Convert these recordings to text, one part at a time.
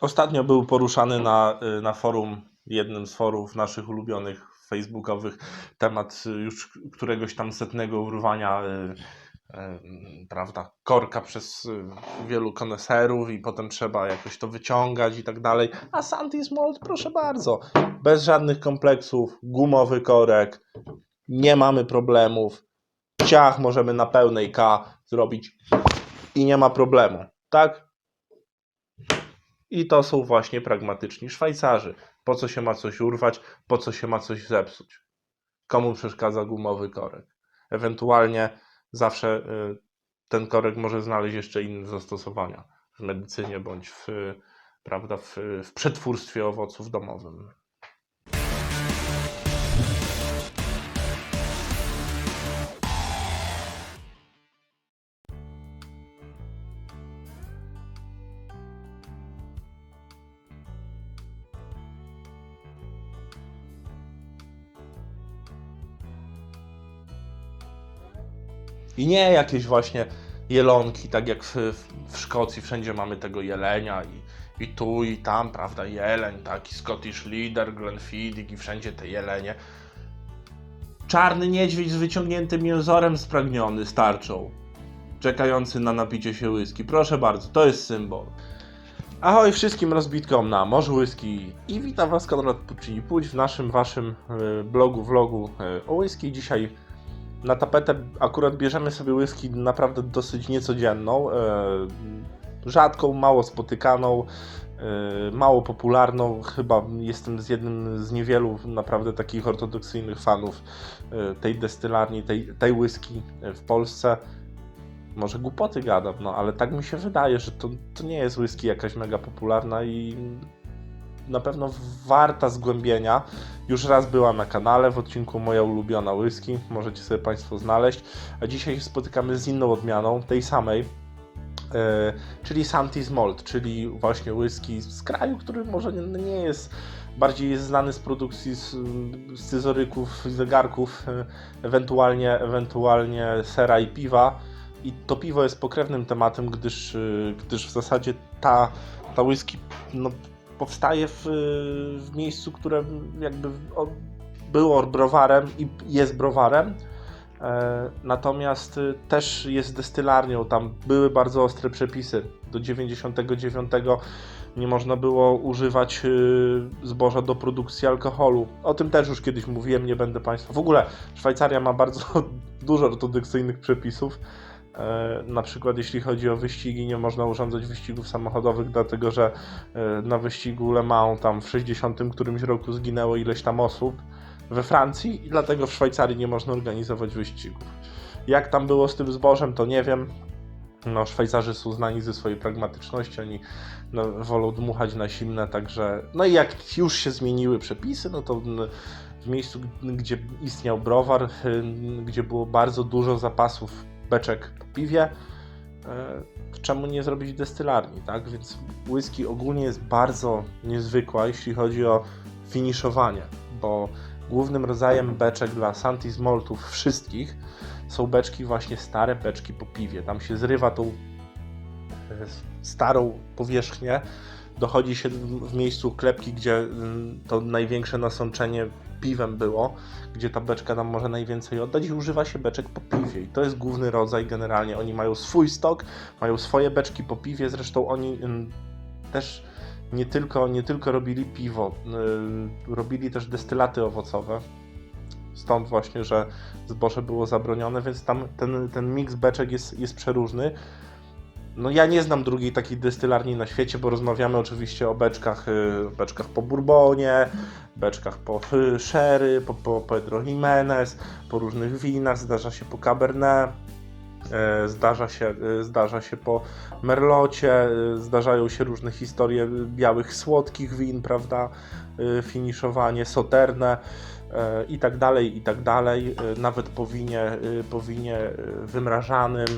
Ostatnio był poruszany na, y, na forum, jednym z forów naszych ulubionych facebookowych, temat y, już któregoś tam setnego urwania, y, prawda, korka przez wielu koneserów i potem trzeba jakoś to wyciągać i tak dalej. A Santis Mold, proszę bardzo, bez żadnych kompleksów, gumowy korek, nie mamy problemów, ciach możemy na pełnej K zrobić i nie ma problemu, tak? I to są właśnie pragmatyczni Szwajcarzy. Po co się ma coś urwać, po co się ma coś zepsuć? Komu przeszkadza gumowy korek? Ewentualnie zawsze y, ten korek może znaleźć jeszcze inne zastosowania w medycynie bądź w, y, prawda, w, w przetwórstwie owoców domowym. I nie jakieś właśnie jelonki, tak jak w, w Szkocji wszędzie mamy tego jelenia i, i tu i tam, prawda, jeleń, taki Scottish Leader, Glenfiddich i wszędzie te jelenie. Czarny niedźwiedź z wyciągniętym jęzorem spragniony starczą, czekający na napicie się whisky. Proszę bardzo, to jest symbol. Ahoj wszystkim rozbitkom na Morzu Whisky i witam Was Konrad Puccini Puć w naszym, Waszym y, blogu, vlogu y, o whisky. Dzisiaj na tapetę akurat bierzemy sobie whisky naprawdę dosyć niecodzienną, e, rzadką, mało spotykaną, e, mało popularną. Chyba jestem z jednym z niewielu naprawdę takich ortodoksyjnych fanów e, tej destylarni, tej, tej whisky w Polsce. Może głupoty gadam, no ale tak mi się wydaje, że to, to nie jest whisky jakaś mega popularna i na pewno warta zgłębienia. Już raz była na kanale w odcinku Moja ulubiona whisky, możecie sobie Państwo znaleźć. A dzisiaj się spotykamy z inną odmianą, tej samej, e, czyli Santis Malt, czyli właśnie whisky z kraju, który może nie, jest bardziej jest znany z produkcji z scyzoryków, zegarków, e, ewentualnie, ewentualnie sera i piwa. I to piwo jest pokrewnym tematem, gdyż, e, gdyż w zasadzie ta, ta whisky no, powstaje w, w miejscu, które jakby było browarem i jest browarem. E, Natomiast y, też jest destylarnią, tam były bardzo ostre przepisy. Do 99 nie można było używać y, zboża do produkcji alkoholu. O tym też już kiedyś mówiłem, nie będę Państwa. W ogóle Szwajcaria ma bardzo dużo ortodoksyjnych przepisów. E, Na przykład jeśli chodzi o wyścigi, nie można urządzać wyścigów samochodowych, dlatego że e, na wyścigu Le Mans tam w 60 którymś roku zginęło ileś tam osób we Francji i dlatego w Szwajcarii nie można organizować wyścigów. Jak tam było z tym zbożem, to nie wiem. No, Szwajcarzy są znani ze swojej pragmatyczności, oni no, wolą dmuchać na zimne, także... No i jak już się zmieniły przepisy, no to w miejscu, gdzie istniał browar, y, gdzie było bardzo dużo zapasów beczek po piwie, e, czemu nie zrobić destylarni, tak? Więc whisky ogólnie jest bardzo niezwykła, jeśli chodzi o finiszowanie, bo głównym rodzajem beczek dla Santis Maltów wszystkich są beczki właśnie stare beczki po piwie. Tam się zrywa tą e, starą powierzchnię, dochodzi się w w miejscu klepki, gdzie mm, to największe nasączenie piwem było, gdzie ta beczka nam może najwięcej oddać i używa się beczek po piwie. I to jest główny rodzaj generalnie. Oni mają swój stok, mają swoje beczki po piwie, zresztą oni ym, też nie tylko, nie tylko robili piwo, yy, robili też destylaty owocowe. Stąd właśnie, że zboże było zabronione, więc tam ten, ten miks beczek jest, jest przeróżny. No ja nie znam drugiej takiej destylarni na świecie, bo rozmawiamy oczywiście o beczkach, y, beczkach po Bourbonie, beczkach po y, Sherry, po, po Pedro Jimenez, po różnych winach, zdarza się po Cabernet, e, zdarza się, y, zdarza się po Merlocie, y, zdarzają się różne historie białych, słodkich win, prawda, y, finiszowanie, soterne i tak dalej, i tak dalej, y, nawet po winie, y, po winie y, wymrażanym,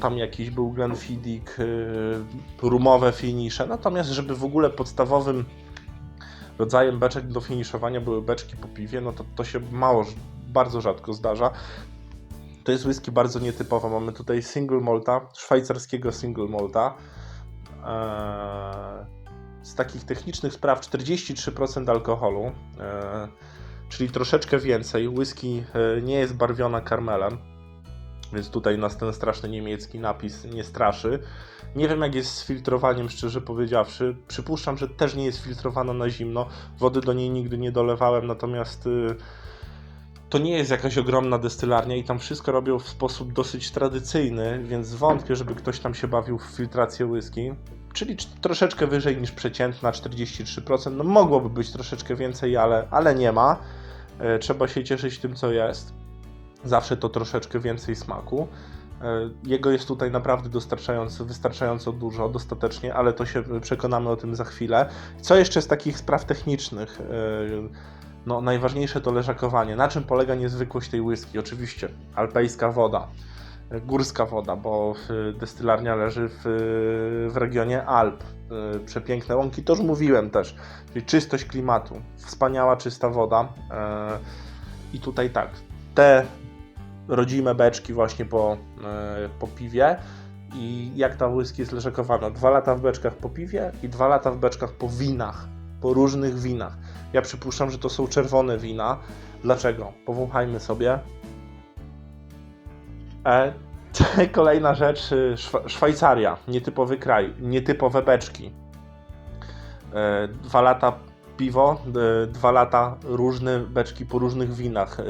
tam jakiś był Glenfiddich, y, rumowe finisze. Natomiast, żeby w ogóle podstawowym rodzajem beczek do finiszowania były beczki po piwie, no to to się mało, bardzo rzadko zdarza. To jest whisky bardzo nietypowa. Mamy tutaj single malta, szwajcarskiego single malta. Eee, z takich technicznych spraw 43% alkoholu, e, czyli troszeczkę więcej. Whisky e, nie jest barwiona karmelem, więc tutaj nas ten straszny niemiecki napis nie straszy. Nie wiem jak jest z filtrowaniem, szczerze powiedziawszy. Przypuszczam, że też nie jest filtrowana na zimno. Wody do niej nigdy nie dolewałem, natomiast y, to nie jest jakaś ogromna destylarnia i tam wszystko robią w sposób dosyć tradycyjny, więc wątpię, żeby ktoś tam się bawił w filtrację whisky. Czyli cz- troszeczkę wyżej niż przeciętna, 43%. No mogłoby być troszeczkę więcej, ale, ale nie ma. E, Trzeba się cieszyć tym, co jest. Zawsze to troszeczkę więcej smaku. E, Jego jest tutaj naprawdę dostarczająco, wystarczająco dużo, dostatecznie, ale to się przekonamy o tym za chwilę. Co jeszcze z takich spraw technicznych? E, No, najważniejsze to leżakowanie. Na czym polega niezwykłość tej whisky? Oczywiście alpejska woda, e, górska woda, bo destylarnia leży w, w regionie Alp. Przepiękne łąki, to już mówiłem też. Czyli czystość klimatu, wspaniała, czysta woda. I tutaj tak, te rodzime beczki właśnie po, e, po piwie i jak ta whisky jest leżakowana. Dwa lata w beczkach po piwie i dwa lata w beczkach po winach, po różnych winach. Ja przypuszczam, że to są czerwone wina. Dlaczego? Powąchajmy sobie. E, kolejna rzecz, y, Szwa- Szwajcaria, nietypowy kraj, nietypowe beczki. E, dwa lata piwo, e, dwa lata różne beczki po różnych winach. E,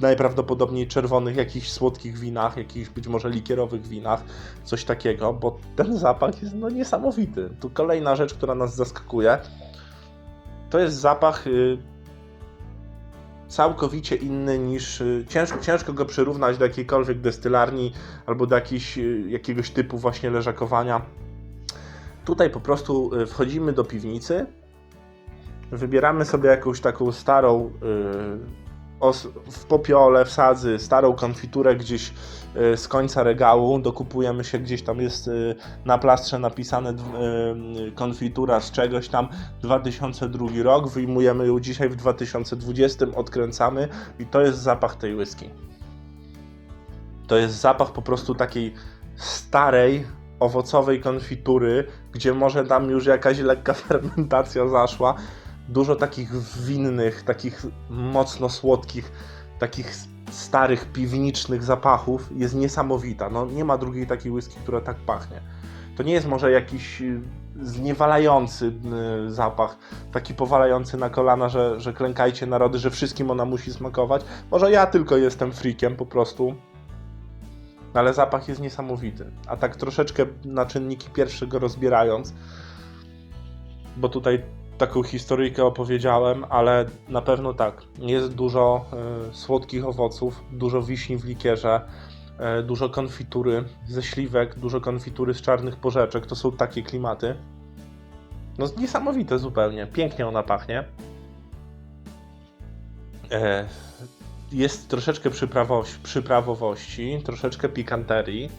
najprawdopodobniej czerwonych, jakichś słodkich winach, jakichś być może likierowych winach, coś takiego, bo ten zapach jest no niesamowity. Tu kolejna rzecz, która nas zaskakuje, to jest zapach y, całkowicie inny niż. y, Ciężko, ciężko go przyrównać do jakiejkolwiek destylarni albo do jakiejś, y, jakiegoś typu właśnie leżakowania. Tutaj po prostu y, wchodzimy do piwnicy, wybieramy sobie jakąś taką starą y, w popiole, w sadzy, starą konfiturę gdzieś y, z końca regału, dokupujemy się gdzieś tam jest y, na plastrze napisane y, konfitura z czegoś tam. 2002 rok, wyjmujemy ją dzisiaj w 2020, odkręcamy i to jest zapach tej whisky. To jest zapach po prostu takiej starej, owocowej konfitury, gdzie może tam już jakaś lekka fermentacja zaszła, dużo takich winnych, takich mocno słodkich, takich starych, piwniczych zapachów jest niesamowita. No, nie ma drugiej takiej whisky, która tak pachnie. To nie jest może jakiś y, zniewalający y, zapach, taki powalający na kolana, że, że klękajcie narody, że wszystkim ona musi smakować. Może ja tylko jestem freakiem po prostu, ale zapach jest niesamowity. A tak troszeczkę na czynniki pierwsze go rozbierając, bo tutaj taką historyjkę opowiedziałem, ale na pewno tak. Jest dużo e, słodkich owoców, dużo wiśni w likierze, e, dużo konfitury ze śliwek, dużo konfitury z czarnych porzeczek. To są takie klimaty. No niesamowite zupełnie. Pięknie ona pachnie. E, jest troszeczkę przyprawowości, troszeczkę pikanterii.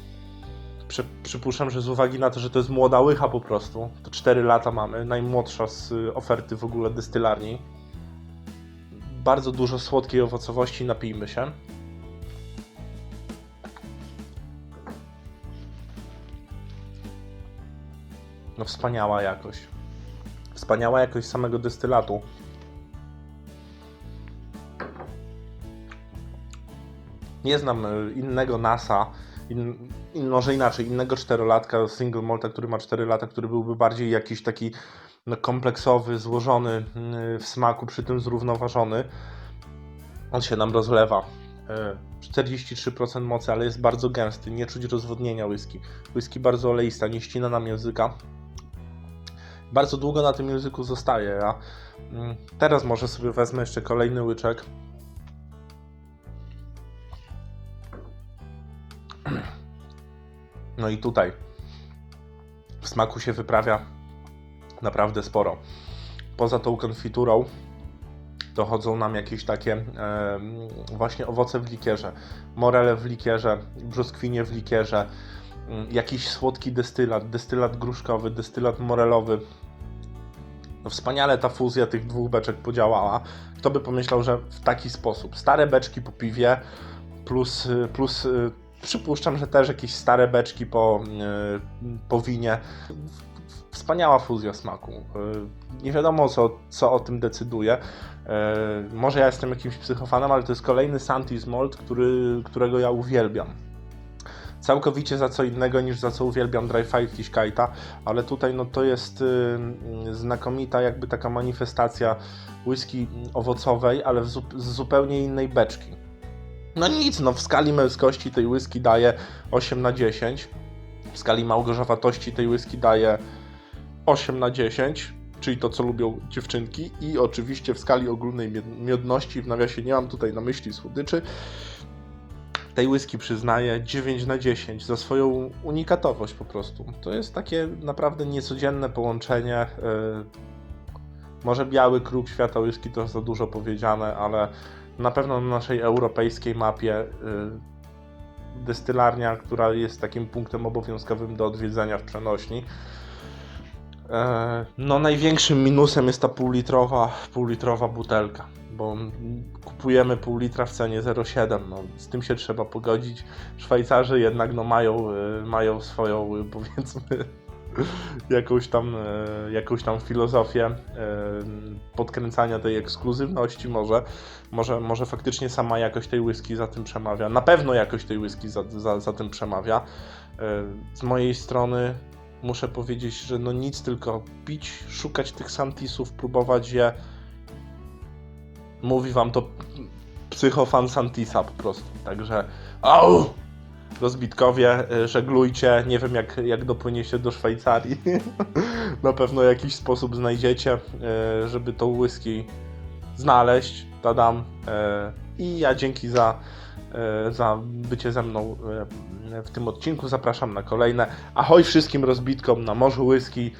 Przy, przypuszczam, że z uwagi na to, że to jest młoda łycha po prostu, to 4 lata mamy, najmłodsza z y, oferty w ogóle destylarni. Bardzo dużo słodkiej owocowości, napijmy się. No wspaniała jakość. Wspaniała jakość samego destylatu. Nie znam y, innego NASA, in, in, może inaczej, innego czterolatka, single malta, który ma 4 lata, który byłby bardziej jakiś taki no, kompleksowy, złożony y, w smaku, przy tym zrównoważony. On się nam rozlewa. Y, 43% mocy, ale jest bardzo gęsty, nie czuć rozwodnienia whisky. Whisky bardzo oleista, nie ścina nam języka. Bardzo długo na tym języku zostaje. Ja mm, teraz może sobie wezmę jeszcze kolejny łyczek. No i tutaj w smaku się wyprawia naprawdę sporo. Poza tą konfiturą dochodzą nam jakieś takie em, właśnie owoce w likierze, morele w likierze, brzoskwinie w likierze, mm, jakiś słodki destylat, destylat gruszkowy, destylat morelowy. No wspaniale ta fuzja tych dwóch beczek podziałała. Kto by pomyślał, że w taki sposób. Stare beczki po piwie plus, y, plus y, przypuszczam, że też jakieś stare beczki po, y, po winie. wspaniała fuzja smaku. Y, Nie wiadomo, co, co o tym decyduje. Y, Może ja jestem jakimś psychofanem, ale to jest kolejny Santis Malt, który, którego ja uwielbiam. Całkowicie za co innego niż za co uwielbiam Dry Fire Kishkaita, ale tutaj no to jest y, znakomita jakby taka manifestacja whisky owocowej, ale w z zupełnie innej beczki. No nic, no w skali męskości tej whisky daje 8 na 10. W skali małgorzatowatości tej whisky daje 8 na 10, czyli to, co lubią dziewczynki. I oczywiście w skali ogólnej miod- miodności, w nawiasie nie mam tutaj na myśli słodyczy, tej whisky przyznaję 9 na 10 za swoją unikatowość po prostu. To jest takie naprawdę niecodzienne połączenie. Yy, może biały kruk świata whisky to za dużo powiedziane, ale na pewno na naszej europejskiej mapie y, destylarnia, która jest takim punktem obowiązkowym do odwiedzenia w przenośni. E, No największym minusem jest ta półlitrowa, półlitrowa butelka, bo kupujemy pół litra w cenie 0,7, no z tym się trzeba pogodzić. Szwajcarzy jednak no mają, y, mają swoją y, powiedzmy jakąś tam, e, jakąś tam filozofię e, podkręcania tej ekskluzywności może. Może, może faktycznie sama jakość tej whisky za tym przemawia. Na pewno jakość tej whisky za, za, za tym przemawia. E, Z mojej strony muszę powiedzieć, że no nic tylko pić, szukać tych Santisów, próbować je. Mówi wam to psychofan Santisa po prostu. Także au! Rozbitkowie, y, żeglujcie. Nie wiem, jak, jak dopłyniecie do Szwajcarii. Na pewno jakiś sposób znajdziecie, y, żeby tą whisky znaleźć. Tadam. Y, I ja dzięki za, za bycie ze mną w tym odcinku. Zapraszam na kolejne. Ahoj wszystkim rozbitkom na Morzu Whisky.